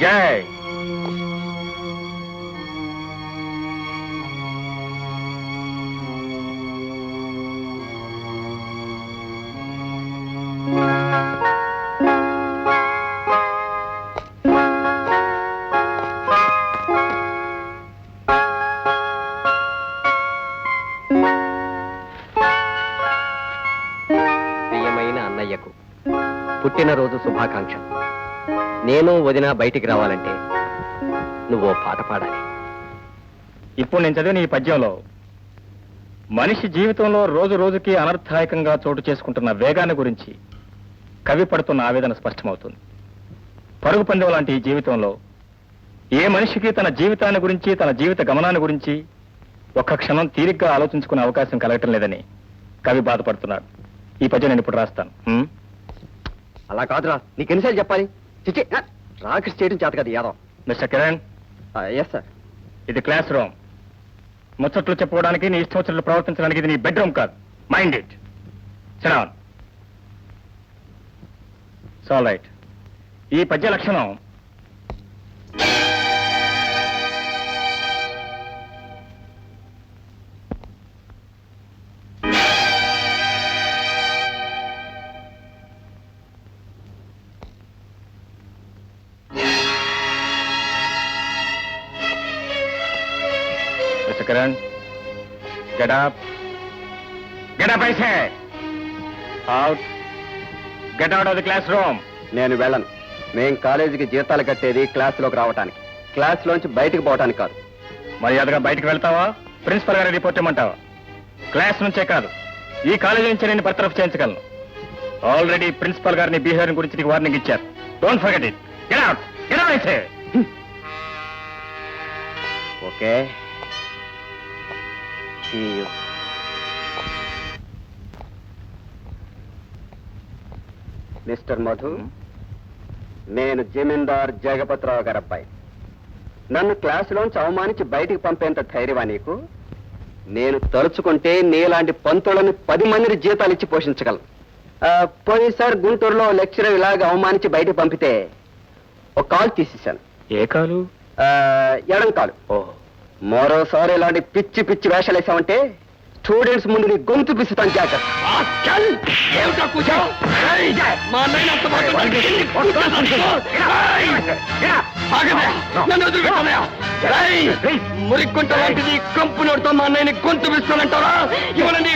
విజయ్ ప్రియమైన అన్నయ్యకు పుట్టినరోజు శుభాకాంక్ష నేను వదిన బయటికి రావాలంటే నువ్వు పాట పాడాలి. ఇప్పుడు నేను చదివిన ఈ పద్యంలో మనిషి జీవితంలో రోజు రోజుకి అనర్థాయకంగా చోటు చేసుకుంటున్న వేగాన్ని గురించి కవి పడుతున్న ఆవేదన స్పష్టమవుతుంది. పరుగు పందెం లాంటి ఈ జీవితంలో ఏ మనిషికి తన జీవితాన్ని గురించి తన జీవిత గమనాన్ని గురించి ఒక్క క్షణం తీరిగ్గా ఆలోచించుకునే అవకాశం కలగటం లేదని కవి బాధపడుతున్నాడు ఈ పద్యం నేను ఇప్పుడు రాస్తాను? అలా కాదురా. నీకు ఎన్నిసార్లు చెప్పాలి? చిచి రాకెట్ చేయడం చేత కదా Yadav. Mister Kiran. Yes sir ఇది క్లాస్ రూమ్. ముచ్చట్లు చెప్పుకోవడానికి నీ ఇష్టం వచ్చినట్లు ప్రవర్తించడానికి ఇది నీ బెడ్రూమ్ కాదు. మైండ్ ఇట్ సినాన్ సాల్ రైట్ ఈ పద్య లక్షణం mister Kiran get up get up ఐసే. Out. Get out of the class room నేను వెళ్ళను. మేం కాలేజీకి జీతాలు కట్టేది క్లాసులోకి రావటానికి. క్లాస్లోంచి బయటికి పోవటానికి కాదు. మర్యాదగా బయటికి వెళ్తావా? ప్రిన్సిపల్ గారి రిపోర్ట్ ఇమ్మంటావా? క్లాస్ నుంచే కాదు. ఈ కాలేజీ నుంచి నేను బర్తరఫ్ చేయించగలను. ఆల్రెడీ ప్రిన్సిపల్ గారిని బిహేవియర్ గురించి నీకు వార్నింగ్ ఇచ్చారు. Don't forget it get out get out okay. See you. Mister Madhu నేను జమీందార్ జగపతిరావు గారి అబ్బాయి. నన్ను క్లాసులోంచి అవమానించి బయటికి పంపేంత ధైర్యమా నీకు? నేను తలుచుకుంటే నీలాంటి పంతులను పది మందిని జీతాలు ఇచ్చి పోషించగలను. ఆ, పోయినసారి గుంటూరులో లెక్చరర్ ఇలాగ అవమానించి బయటికి పంపితే ఒక కాల్ తీసేశాను. ఏ కాలు? ఎడం కాలు. ఓ. మరోసారి ఇలాంటి పిచ్చి పిచ్చి వేషాలు వేసామంటే స్టూడెంట్స్ ముందు నీ గొంతు పిస్తాను జాగ్రత్త మురిక్కుంట లాంటిది కంపునోడితో మా అన్నయ్యని గొంతు పిస్తానంటారా ఇవన్నీ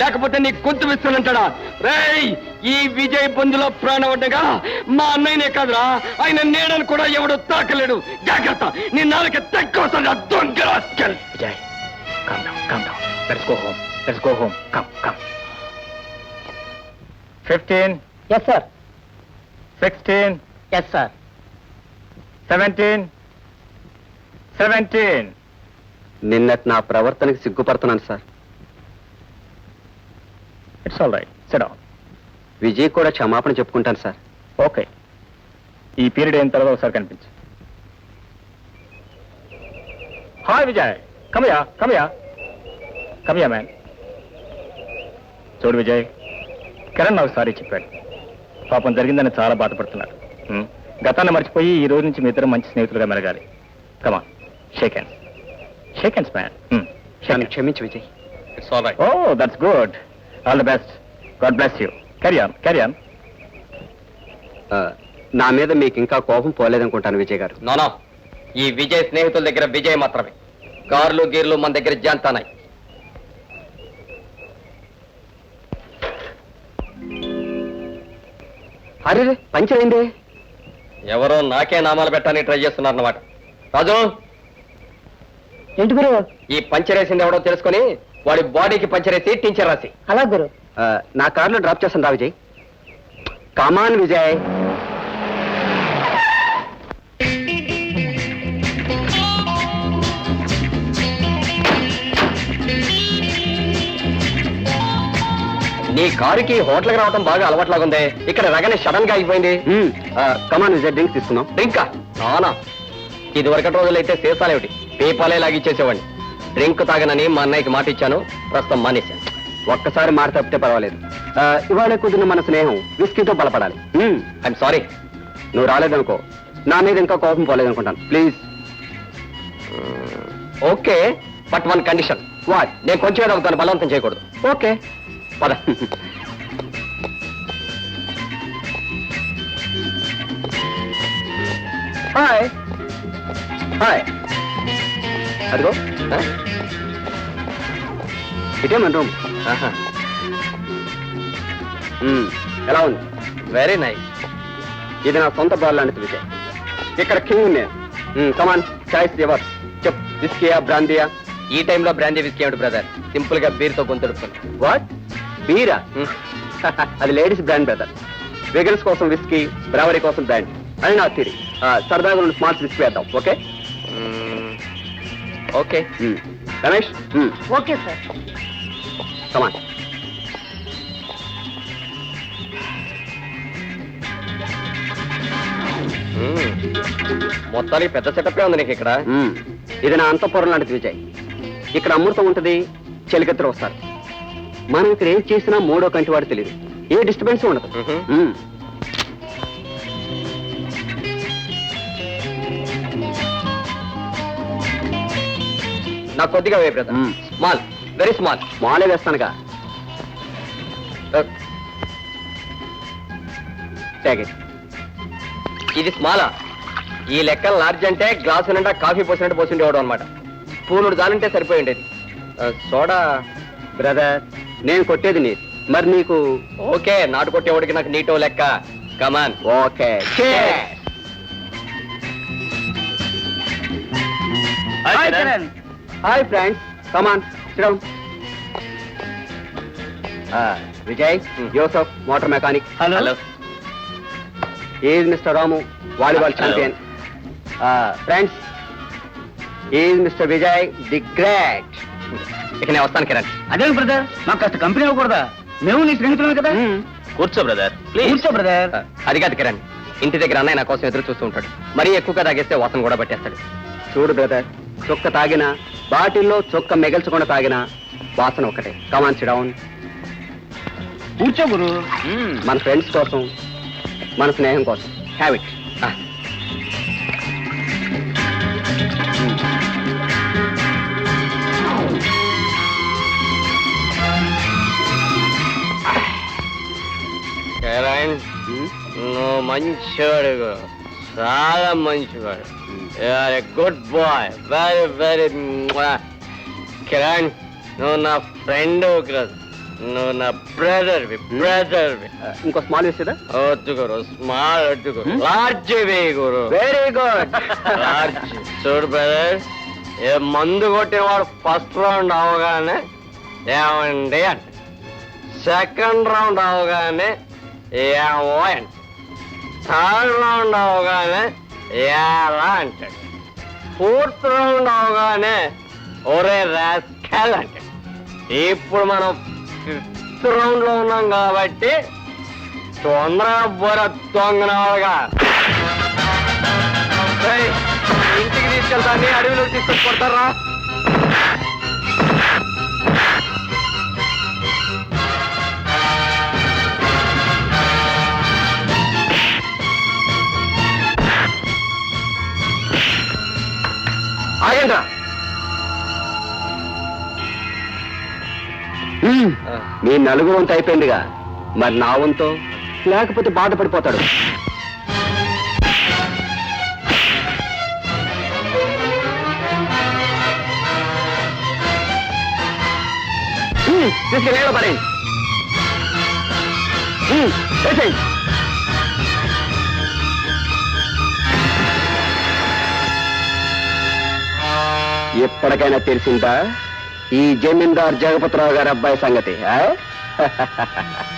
లేకపోతే నీ గొంతు పిస్తానంటాడా రేయ్! ఈ విజయ్ బంధులో ప్రాణం ఉండగా మా అన్నయ్యనే కాదురా. ఆయన నేడను కూడా ఎవడు తాకలేడు. జాగ్రత్త! నీ నాలుక తక్కువ దొంగ rascal. Vijay come down come down. Let's go home. Let's go home. Come come. 15 yes sir 16 yes sir 17 17 నిన్నటి నా ప్రవర్తనకి సిగ్గుపడుతున్నాను sir it's all right sit down Vijay కూడా క్షమాపణ చెప్పుకుంటాను సార్ ఓకే ఈ పీరియడ్ అయిన తర్వాత ఒకసారి కనిపించు. హాయ్ విజయ్ కమయా కమయా కమయా మ్యాన్ చూడు విజయ్ కిరణ్ నాకు సారీ చెప్పాడు. పాపం జరిగిందని చాలా బాధపడుతున్నాడు హ్మ్. గతాన్ని మర్చిపోయి ఈ రోజు నుంచి మీ ఇద్దరు మంచి స్నేహితులుగా మెరగాలి come shake hands shake hands man నన్ను క్షమించు Vijay. It's all right oh that's good all the best god bless you carry on carry on ఆ, నా మీద మీకు ఇంకా కోపం పోలేదనుకుంటాను విజయ్ గారు. నోనో ఈ విజయ్ స్నేహితుల దగ్గర విజయ్ మాత్రమే. కార్లు గీర్లు మన దగ్గర జాంతానాయి. అరే పంచర్ అయిందే ఎవరో నాకే నామాలు పెట్టడానికి ట్రై చేస్తున్నారన్నమాట. రాజు! ఏంటి గురు? ఈ పంచరేసింది ఎవడో తెలుసుకొని వాడి బాడీకి పంచరేసి టీచర్ రాసి. అలా గురు. నా కారులో డ్రాప్ చేస్తాను రా విజయ్. కమాన్ విజయ్. నీ కారుకి హోటల్కి రావడం బాగా అలవాట్లాగుంది. ఇక్కడ రగనే సడన్గా అయిపోయింది. కమాన్ విజయ్ డ్రింక్ తీసుకుందాం. డ్రింకా? నానా. ఇది వరకటి రోజులైతే సీసాలేమిటి? పీపాలే లాగిచ్చేసేవాడిని. డ్రింక్ తాగనని మా అన్నయ్యకి మాట ఇచ్చాను ప్రస్తుతం మానేశాను. ఒక్కసారి మాట తప్పితే పర్వాలేదు. ఇవాళ కుదిరిన మన స్నేహం విస్కీతో బలపడాలి. ఐఎమ్ సారీ నువ్వు రాలేదనుకో నా మీద ఇంకా కోపం పోలేదనుకుంటాను. Please. Okay but one condition what నేను కొంచెం దాన్ని బలవంతం చేయకూడదు. ఓకే. పద. హాయ్ హాయ్ అదిగో? ఇదే మన రూమ్. ఎలా ఉంది? వెరీ నైస్ ఇది నా సొంత బాల్ లాంటిది విజయ్. ఇక్కడ కింగ్ నేను. కమాన్ చాయిస్ ఎవర్ చెప్ విస్కీయా బ్రాందియా? ఈ టైంలో బ్రాండీ విస్కీ ఏమిటి బ్రదర్? సింపుల్గా బీర్తో గొంతుడుకుని వాట్ బీరా? అది లేడీస్ బ్రాండ్ బ్రదర్. వెగన్స్ కోసం విస్కీ బ్రావరీ కోసం బ్రాండ్. అని నా థిరీ సరదాగా రెండు స్మాల్స్ విస్కీ వేద్దాం okay? Okay. Ramesh? Okay sir. Come on మొత్తానికి పెద్ద సెటప్ ఉంది నీకు ఇక్కడ. ఇది నా అంతఃపురం లాంటిది విజయ్. ఇక్కడ అమృతం ఉంటుంది చెలికత్తరు వస్తారు. మనం ఇక్కడ ఏం చేసినా మూడో కంటి వాడు తెలియదు. ఏ డిస్టర్బెన్స్ ఉండదు. నాకు కొద్దిగా వే brother. Hmm. Small very small మాలే వేస్తానుగా. It. ఇది స్మాలా. ఈ లెక్క లార్జ్ అంటే గ్లాసు నిండా కాఫీ పోసినట్టు పోసి ఉండేవాడు అనమాట స్పూనుడు దానింటే సరిపోయి ఉండేది. Soda brother. నేను కొట్టేది నీ మరి నీకు ఓకే నాటు కొట్టేవాడికి నాకు నీటో లెక్క. Come on okay. Hi friends come on Vijay Yosef motor mechanic hello is mister Ramu volleyball. Champion friends is mister Vijay the great ఇక నేను వస్తాను కిరణ్. అదే బ్రదర్ మాకు కాస్త కంపెనీ ఇవ్వకూడదా మేము నీ స్నేహితులమే కదా? కూర్చో బ్రదర్ కూర్చో బ్రదర్ అది కాదు కిరణ్. ఇంటి దగ్గర అన్నయ్య నా కోసం ఎదురు చూస్తూ ఉంటాడు. మరీ ఎక్కువగా తాగేస్తే వాసన కూడా పట్టేస్తాడు. చూడు బ్రదర్ చొక్క తాగినా బాటిల్లో చొక్క మిగల్చకుండా తాగినా వాసన ఒకటే కమాన్ డౌన్ కూర్చో గురు. మన ఫ్రెండ్స్ కోసం మన స్నేహం కోసం. హ్యావ్ మంచివాడు చాలా మంచివాడు. You are a good boy very very Kiran నువ్వు నా ఫ్రెండ్ కాదు నువ్వు నా బ్రదర్ బ్రదర్ ఇంకో స్మాల్ వేసేదా వద్దు గురు స్మాల్ వద్దు గురు. లార్జ్ వే గురు. వెరీ గుడ్ లార్జ్ చూడు బ్రదర్ ఏ మందు కొట్టినవాడు ఫస్ట్ రౌండ్ అవగానే ఏమండి అంట. సెకండ్ రౌండ్ అవగానే ఏమో అంట. థర్డ్ రౌండ్ అవగానే ఎలా అంటాడు? ఫోర్త్ రౌండ్ అవగానే ఒరే రాస్కెల్ అంటాడు. ఇప్పుడు మనం ఫిఫ్త్ రౌండ్లో ఉన్నాం కాబట్టి తొందరగా బొర దొంగనవాడుగా. ఇంటికి తీసుకెళ్తాన్ని అడవిలో తీసుకొని కొడతారా? మీ నలుగురు వంతు అయిపోయిందిగా. మరి నా వంతు? లేకపోతే బాధపడిపోతాడు. తీసుకెళ్ళి పడేయండి వేసేయండి. ఎప్పటికైనా తెలిసిందా? ఈ జమీందార్ జగపతిరావు గారి అబ్బాయి సంగతి